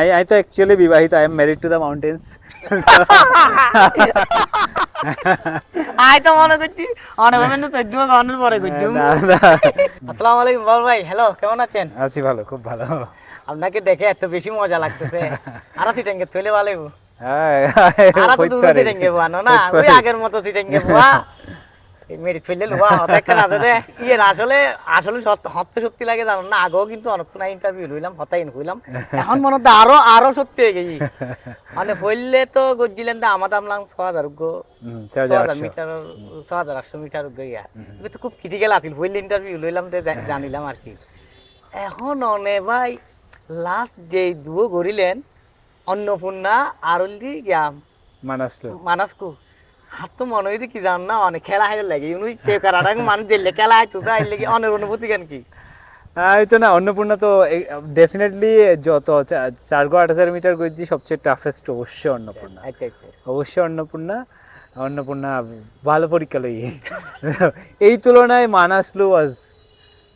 I, I তো actually বিবাহিত I am married to the mountains I তো মনে করছি অনেক মানে চোদ্দ গানের পরে করছি আসসালামু আলাইকুম বাবু ভাই হ্যালো কেমন আছেন আছি ভালো খুব ভালো আপনাকে দেখে এত বেশি মজা লাগতেছে আর সিটেঙ্গে চলে ভালো হ্যাঁ, আর তো তুমি। সিটেঙ্গে বুয়ানো না ওই। আগের মতো সিটেঙ্গে বুয়া মেরি ফেললে লোয়া না দে ইয়ে আসলে আসলে হত্যা সত্যি লাগে জানো না? আগেও কিন্তু অনেক না ইন্টারভিউ লইলাম হতাই হইলাম। এখন মনে হচ্ছে আরও আরও সত্যি হয়ে গেছি। মানে ফেললে তো গজিলেন তো আমার আমলাম ছ হাজার গো ছ হাজার মিটার ছ হাজার আটশো মিটার গইয়া তো খুব ক্রিটিক্যাল আছিল ফেললে ইন্টারভিউ লইলাম তো জানিলাম আর কি। এখন অনে ভাই লাস্ট যে দুও গড়িলেন অন্নপূর্ণা আর গিয়া মানাসলো। মানসকু। হাত তো মনে হইতে কি জান না অনেক খেলা হাইলে লাগে। ইউনি তে কারাটা মানুষ জেলে খেলা হাইতো অনেক অনুভূতি কেন কি? এই তো না অন্নপূর্ণা তো ডেফিনেটলি যত চার গো আট হাজার মিটার সবচেয়ে টাফেস্ট অবশ্যই অন্নপূর্ণা। আচ্ছা আচ্ছা। অবশ্যই অন্নপূর্ণা অন্নপূর্ণা ভালো পরীক্ষা লই এই তুলনায় মানাসলু ওয়াজ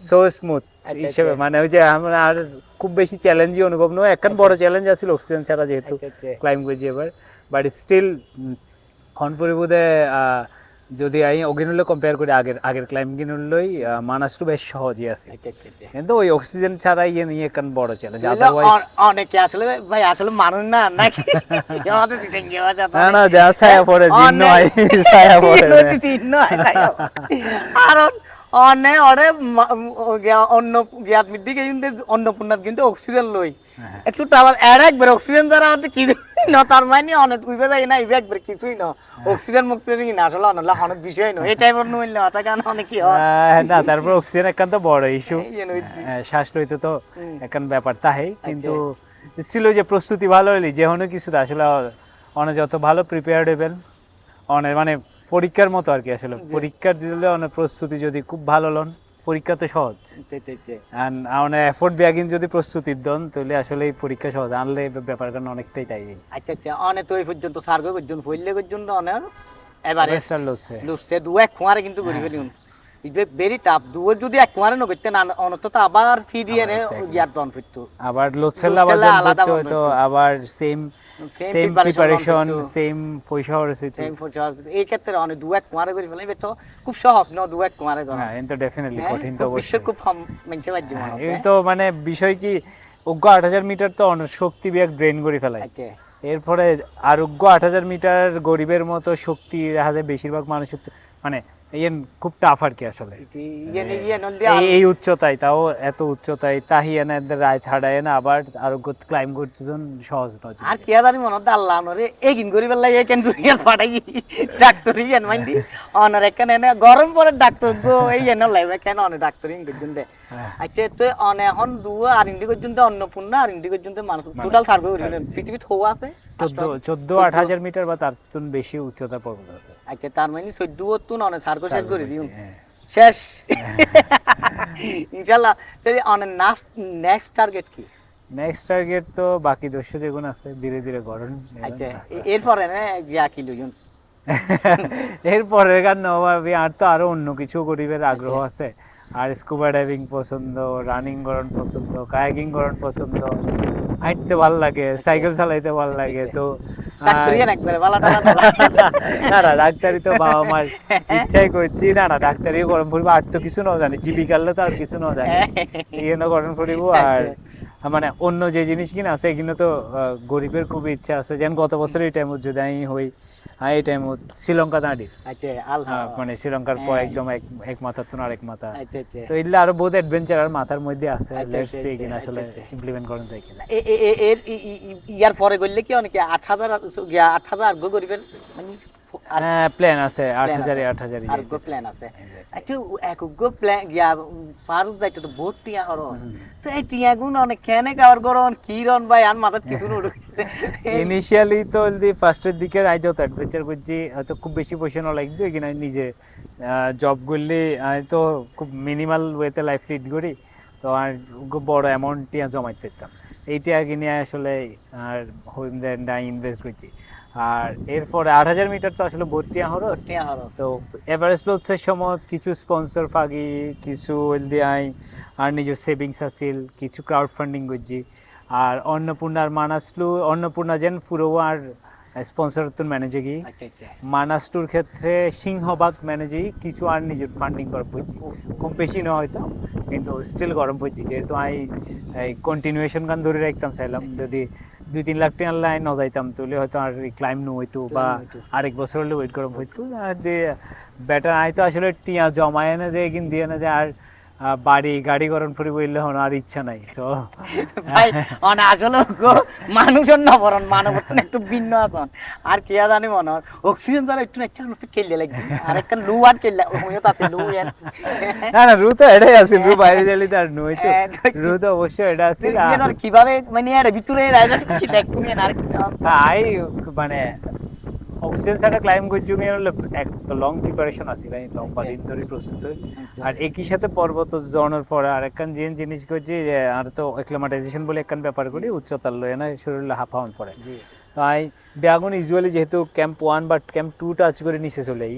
সো স্মুথ আচ্ছা, হিসেবে আচ্ছা। মানে ওই যে আমরা আর খুব বেশি চ্যালেঞ্জই অনুভব নয়। একখান বড় চ্যালেঞ্জ আছিল অক্সিজেন ছাড়া যেহেতু আচ্ছা, আচ্ছা। ক্লাইম করছি এবার। বাট স্টিল বোধে যদি আমি অগিনুলে কম্পেয়ার করি আগের আগের ক্লাইম গিনুলই মানাসটু বেশ সহজই আছে। আচ্ছা আচ্ছা আচ্ছা। কিন্তু ওই অক্সিজেন ছাড়া ইয়ে নিয়ে একটা বড় ছেলে অনেকে আসলে ভাই আসলে মানুষ না নাকি? না না যা ছায়া পড়ে জিন্ন হয় ছায়া পড়ে। কারণ অনে অরে অন্য জ্ঞাত মিদ্দি কিন্তু অন্নপূর্ণার কিন্তু অক্সিজেন লই। হ্যাঁ। একটু টাবার এর একবার অক্সিজেন দ্বারা হতে কি ন তার মানে অনেক উইবে যায় না ইবে একবার কিছুই না। অক্সিজেন মক্সিজেন কি না আসলে অনলা অনেক বিষয় নয়। এই টাইপের নইলে হতা কেন অনেক কি হয়? না তারপর অক্সিজেন একখান তো বড় ইস্যু শ্বাস লইতে তো। একখান ব্যাপার তাহেই কিন্তু ছিল যে প্রস্তুতি ভালো হইলি যে কোনো কিছু আসলে অনেক যত ভালো প্রিপেয়ার্ড হইবেন অনেক মানে পরীক্ষার মতো আর কি আসলে। পরীক্ষার দিলে অনেক প্রস্তুতি যদি খুব ভালো লন পরীক্ষা তো সহজ। অনেক এফোর্ট ব্যাগিন যদি প্রস্তুতি দন তাহলে আসলে এই পরীক্ষা সহজ। আনলে ব্যাপার কারণ অনেকটাই তাই আচ্ছা আচ্ছা। অনেক তো এই পর্যন্ত সার্ভে পর্যন্ত ফইলে পর্যন্ত অনেক এবারে লচ্ছে লুসছে দু এক কুয়ারে কিন্তু করি ফেলিউন ভেরি টাফ দুও যদি এক কুয়ারে নগরতে না অনত তো আবার ফি দিয়ে নে ইয়ার দন ফিরতো। আবার আবার আলাদা করতে। আবার সেম সেম প্রিপারেশন সেম পয়সা সেম এই ক্ষেত্রে অনেক দু এক কুয়ারে করে ফেলাই খুব সহজ ন দু এক করা। হ্যাঁ ডেফিনেটলি হ্যাঁ, কঠিন তো অবশ্যই। খুব মেনছে হ্যাঁ, মনে এই তো মানে বিষয় কি আট হাজার মিটার তো অনেক শক্তি বিয়াক ড্রেন করে ফেলায়। আচ্ছা। এরপরে আরোগ্য আট হাজার মিটার গরিবের মতো শক্তি দেখা যায় বেশিরভাগ মানুষের তো- মানে ইয়েন খুব টাফ আর কি আসলে। এই উচ্চতায় তাও এত উচ্চতায় তাহিয়া না এদের রায় থাড়ায় না আবার আরোগ্য ক্লাইম করতে সহজ নয় আর কি জানি মনে হচ্ছে আল্লাহ নরে এগিন করি পেলাই এই কেন দুনিয়ার ফাটাই ডাক্তার ইয়ান মাইন্দি। অনর এখানে এনে গরম পরে ডাক্তার গো এই এনে লাইবে কেন অনে ডাক্তার ইন পর্যন্ত হ্যাঁ। আচ্ছা তো অনে এখন দুয়া আর ইন্ডি পর্যন্ত অন্নপূর্ণা আর ইন্ডি পর্যন্ত মানুষ টোটাল সার্ভে করি পৃথিবীত হওয়া আছে? মিটার বা তার তুন বেশি উচ্চতা পর্বত আছে। আচ্ছা তার মানে চোদ্দ তুন অনে সার্ভে শেষ করে হ্যাঁ। শেষ। ইনশাল্লাহ তাহলে অনে নেক্সট টার্গেট কি? নেক্সট টার্গেট তো বাকি দস্যু যেগুলো আছে ধীরে ধীরে গঠন আচ্ছা এরপরে না গিয়া কি গান নবাবি আর তো আরও অন্য কিছু গরিবের আগ্রহ আছে। আর স্কুবা ডাইভিং পছন্দ রানিং করান পছন্দ কায়াকিং করান পছন্দ। হাঁটতে ভালো লাগে সাইকেল চালাইতে ভালো লাগে তো টালা না না ডাক্তারি তো বাবা মার ইচ্ছাই করছি। না না ডাক্তারি গরম আর তো কিছু ন জানি জীবিকালে তো আর কিছু না জানি। ইয়ে না গরম ফুরিব আর মানে অন্য যে জিনিস কিনা আছে এগুলো তো গরিবের খুব ইচ্ছা আছে। যেন গত বছর এই টাইমত যদি আমি হই হ্যাঁ এই টাইমত শ্রীলঙ্কা দাঁড়ি। আচ্ছা মানে শ্রীলঙ্কার পর একদম এক এক মাথা তো আরেক মাথা। আচ্ছা আচ্ছা। তো এগুলো আরও বহুত অ্যাডভেঞ্চার আর মাথার মধ্যে আছে। লেটস সি কিনা আসলে। ইমপ্লিমেন্ট করা যায় কিনা। এর ইয়ার পরে করলে কি অনেকে আট হাজার আট হাজার গরিবের মানে হ্যাঁ প্ল্যান আছে প্ল্যান আছে। একগ্য প্ল্যান গিয়া ফারুক যাইতে তো বহুত টিয়া খরচ। তো এই টিয়া গুণ অনেক কেনে কাবার করন কি ভাই আর মাথাত কিছু নুড়ু ইনিশিয়ালি তো যদি ফার্স্টের দিকে আই যত অ্যাডভেঞ্চার করছি হয়তো খুব বেশি পয়সা না কিনা নিজে জব করলে তো খুব মিনিমাল ওয়েতে লাইফ লিড করি তো আর বড় অ্যামাউন্ট টিয়া জমাইতে এইটা কিনে আসলে আর ইনভেস্ট করছি। আর এরপরে আট হাজার মিটার তো আসলে ভর্তি খরচ টিয়া খরচ তো এভারেস্ট লসের সময় কিছু স্পন্সর ফাগি কিছু আই আর নিজের সেভিংস আছিল কিছু ক্রাউড ফান্ডিং করছি। আর অন্নপূর্ণার মানাসলু অন্নপূর্ণা যেন পুরো আর স্পন্সর তুন ম্যানেজে গিয়ে আচ্ছা আচ্ছা। মানাসটুর ক্ষেত্রে সিংহবাগ ম্যানেজেই কিছু আর নিজের ফান্ডিং করা পড়ছি। খুব বেশি না হয়তো কিন্তু স্টিল গরম পড়ছি। যেহেতু আমি এই কন্টিনিউয়েশন গান ধরে রাখতাম চাইলাম। যদি দুই তিন লাখ টাকার লাইন ন যাইতাম তাহলে হয়তো আর ক্লাইম নো হইতো বা আরেক বছর হলে ওয়েট গরম হইতো। বেটার আইতো আসলে টিয়া জমায় না যে এগিন দিয়ে না যে আর বাড়ি গাড়ি গরম করে বললে হন আর ইচ্ছা নাই তো। ভাই মানে আসলে মানুষের না বরণ মানবতন একটু ভিন্ন এখন আর কে জানি মনে হয় অক্সিজেন ছাড়া একটু একটা একটু কেলে লাগবে। আর একটা লু আর কেলে ওইও তো আছে লু না না রু তো এটাই আছিল রু বাইরে যাইলে তো আর নই তো। হ্যাঁ, রু তো অবশ্যই এটা আছিল ধর কীভাবে মানে এর ভিতরে রাইডার কি দেখ তুমি আর আই মানে অক্সিজেন সাটা ক্লাইম্ব করার জন্য হলো এক তো লং প্রিপারেশন আছে আমি লম্বা দিন ধরে প্রস্তুত। হই। আর একই সাথে পর্বত জনের পরে আর একখান যে জিনিস করছি যে আর তো অ্যাক্লামাটাইজেশন বলে একখান ব্যাপার করি উচ্চতার লয় না শরীরে হাফাউন পরে। জি। তো আই ব্যাগুন ইউজুয়ালি যেহেতু ক্যাম্প ওয়ান বা ক্যাম্প টু টাচ করে নিচে চলেই।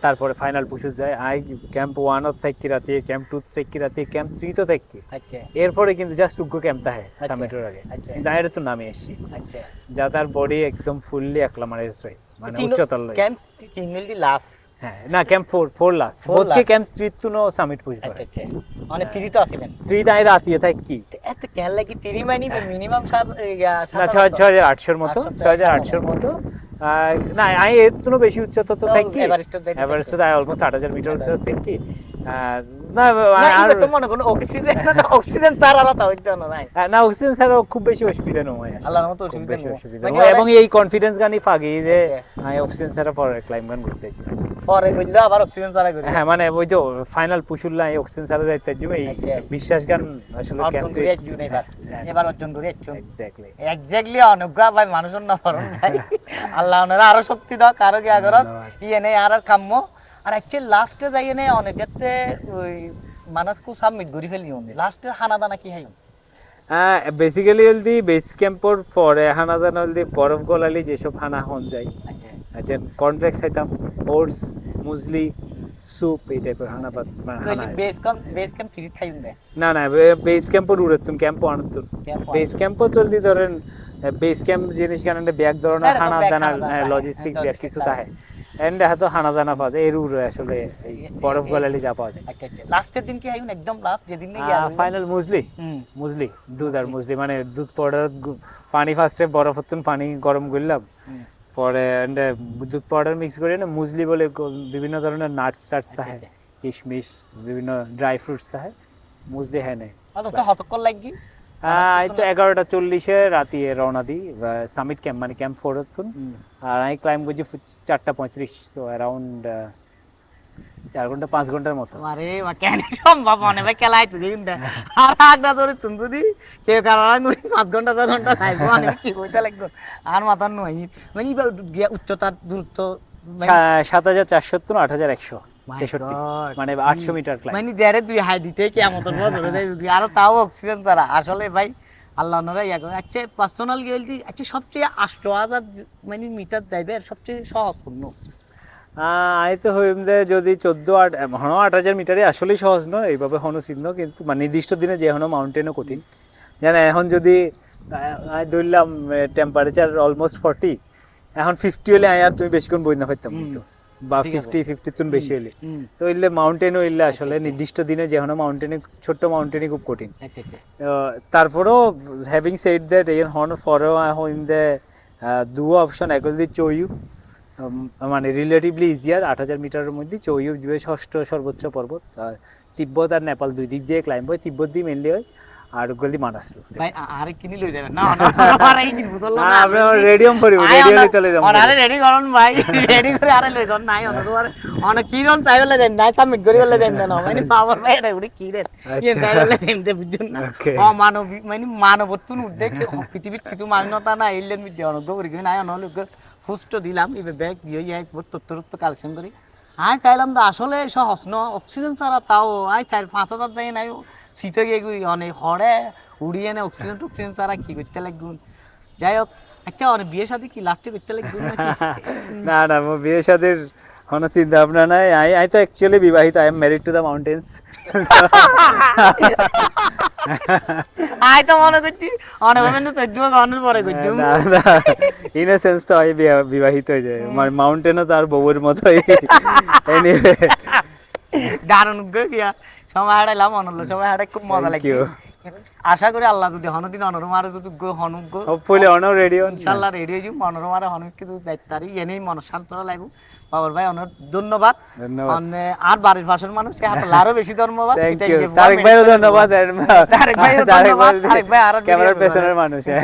তারপরে ফাইনাল পুষে যায়। আই ক্যাম্প ওয়ান অফ থাকি রাতে ক্যাম্প টু থাকি রাতে ক্যাম্প থ্রি তো থাকি। আচ্ছা। এরপরে কিন্তু জাস্ট উগ্র ক্যাম্প থাকে সামেটোর আগে। আচ্ছা। কিন্তু তো নামে এসছি। আচ্ছা। যা তার বডি একদম ফুললি একলা মারা হয়। মানে তিন- উচ্চতর ক্যাম্প তিন হ্যাঁ না ক্যাম্প ক্যাম্প তো সামিট আচ্ছা আচ্ছা। মানে তো তাই রাতিয়ে থাকি এত কেন লাগি তিরি মাইনি? মিনিমাম সাত না ছয় ছয় হাজার আটশোর মতো আটশো, ছয় হাজার আটশোর মতো। না আমি এর তো বেশি উচ্চতা তো তো থাকি এভারেস্টটা দেখতে এভারেস্ট তো অলমোস্ট আট হাজার মিটার উচ্চতা থাকি না না আর তো মনে করুন অক্সিজেন অক্সিজেন ছাড়া আলাদা হইতে না নাই না অক্সিজেন ছাড়াও খুব বেশি অসুবিধা নয় আল্লাহর মতো অসুবিধা অসুবিধা মানে এবং এই কনফিডেন্স গানই ফাঁকি যে আচ্ছা। আমি অক্সিজেন ছাড়া পরে ক্লাইম গান করতে চাই। পরে বলল আবার অক্সিজেন ছাড়া করি হ্যাঁ মানে ওই যে ফাইনাল পুষুল্লা এই অক্সিজেন ছাড়া যাইতে এই আচ্ছা। বিশ্বাস গান আসলে অর্জন করে একজন এবার। এবার অর্জন করে একজন এক্স্যাক্টলি এক্স্যাক্টলি অনুগ্রহ ভাই মানুষের না ভাই। আল্লাহ ওনারা আরও শক্তি দাও কারও কি আগর ইয়ে নেই আর আর কাম্য আর অ্যাকচুয়ালি লাস্টে যাই এনে অনেকটাতে ওই মানুষকে সাবমিট করে ফেলি লাস্টে হানা দানা কি হয় বেসিক্যালি হলদি বেস ক্যাম্পর পরে হানা দানা হলদি বরফ গলালি যেসব হানা হন যায়। আচ্ছা। আচ্ছা কনফ্লেক্স খাইতাম ওটস মুসলি স্যুপ এই টাইপের হানা পাত মানে base camp base camp free time না না বেস ক্যাম্পর উড়তুন ক্যাম্প Camp বেস ক্যাম্পও জলদি ধরেন বেস ক্যাম্প জিনিস কারণে ব্যাগ ধরনের হানা দানা লজিস্টিক্স ব্যাগ কিছু তাহে এন্ড হাতো হানা পাওয়া যায় এর আসলে এই বরফ গলালি যা পাওয়া যায়। আচ্ছা আচ্ছা লাস্টের দিন কি একদম লাস্ট যেদিন নাকি ফাইনাল মুসলি হুম। মুসলি দুধ আর মুসলি মানে দুধ পাউডার পানি ফার্স্টে বরফ হতুন পানি গরম করলাম। পরে আহ, দুধ পাউডার মিক্স করে না মুসলি বলে বিভিন্ন ধরনের নাটস টাটস থাকে। কিশমিশ বিভিন্ন ড্রাই ফ্রুটস থাকে মুসলি হ্যাঁ নেই। তো হতকল লাগি। এই তো এগারোটা চল্লিশে রাতে রওনা দিই সামিট ক্যাম্প মানে ক্যাম্প ফোর হতুন আর আমি ক্লাইম করছি চারটা পঁয়ত্রিশ সো অ্যারাউন্ড চার ঘণ্টা পাঁচ ঘণ্টার মতো। আরে বা কেন সম্ভব মনে ভাই খেলাই তুই দেখুন আর আগটা ধরে তুমি যদি কেউ কারণ করি পাঁচ ঘণ্টা দশ ঘণ্টা থাকব অনেক কি কইতে লাগবে? আর মাথার নয়। মানে উচ্চতার দূরত্ব সাত হাজার চারশো আট হাজার একশো। তেষট্টি। মানে আটশো মিটার মানে হাই দিতে কি এমন তোর ধরে আরও তাও অক্সিজেন ছাড়া। আসলে ভাই আল্লাহ ওনারা ইয়া করে। আচ্ছা পার্সোনাল গেলটি আচ্ছা সবচেয়ে আষ্ট হাজার মানে মিটার যাইবে সবচেয়ে সহজ পূর্ণ আই তো হইম দে যদি চোদ্দ আট হনো আট হাজার মিটারে আসলেই সহজ নয় এইভাবে হনো চিহ্ন কিন্তু মানে নির্দিষ্ট দিনে যে হনো মাউন্টেনও কঠিন। জানে এখন যদি আই ধরলাম টেম্পারেচার অলমোস্ট ফর্টি এখন ফিফটি হলে আই আর তুমি বেশিক্ষণ বই না পারতাম কিন্তু। বা ফিফটি ফিফটি তুন বেশি হুম। তো ইল্লে মাউন্টেনও ইল্লে আসলে নির্দিষ্ট দিনে যে হনো মাউন্টেনে ছোট্ট মাউন্টেনই খুব কঠিন। আচ্ছা আচ্ছা। তারপরেও হ্যাভিং সেড দ্যাট এই হন ফরেও হইম দে দু অপশন একদি চইউ মানে রিলেটিভলি ইজিয়ার আট হাজার মিটারের মধ্যে চইউ যে ষষ্ঠ সর্বোচ্চ পর্বত তিব্বত আর নেপাল দুই দিক দিয়ে ক্লাইম্ব হয়। তিব্বত দিয়ে মেনলি হয় আর গলি ভাই আ- কিনি যাবেন না আরে কিনি বুতল না আপনি রেডিয়াম লই যাম আরে রেডি করুন ভাই রেডি করে আরে লই যান। নাই অন তোমার অন কি রন চাইলে দেন নাই সাবমিট করি বলে দেন না মানে পাওয়ার ভাই এটা উড়ি কি আচ্ছা। চাইলে দেন দে বুঝুন না. ও মানব মানে মানবত্বন উদ্দেশ্য পৃথিবীর কিছু মান্যতা না ইলেন মিডিয়া করি অনল ফুষ্ট দিলাম এবার ব্যাগ ইয়ে ইয়ে তথ্য তথ্য কালেকশন করি। আই চাইলাম তো আসলে সহজ ন অক্সিজেন ছাড়া তাও আই চার পাঁচ হাজার দেয় নাই সিটে গিয়ে অনেক হরে উড়িয়ে নে অক্সিজেন টক্সিজেন ছাড়া কি করতে যাই হোক একটা অনেক বিয়ে সাথে কি লাস্টে করতে না না মো বিয়ে শাদির কোনো চিন্তা ভাবনা নাই। আই আই তো অ্যাকচুয়ালি বিবাহিত I am married to the mountains I তো মনে করছি অনেক মানে চোদ্দ গহনের পরে করছি। না না ইনোসেন্স তো হয় বিবাহিত হয়ে যায়। আমার মাউন্টেনও তার বউয়ের মতোই। দারুণ গিয়া সময় হারাইলাম অনল সময় হারাই খুব মজা you. আশা করি আল্লাহ যদি হনদিন অনরমারে যদি গো হনুক গো। হোপফুলি অনার রেডিও ইনশাল্লাহ রেডি হয়ে যাব। হনুক কিন্তু যাইতে পারি এনেই মন শান্তনা লাগবো বাবার ভাই অনেক ধন্যবাদ। আর বাড়ির পাশের মানুষ হাতে আরও বেশি ধন্যবাদ। তারেক ভাইও ধন্যবাদ তারেক ধন্যবাদ, তারেক ভাই আরও ক্যামেরার পেছনের মানুষ হ্যাঁ।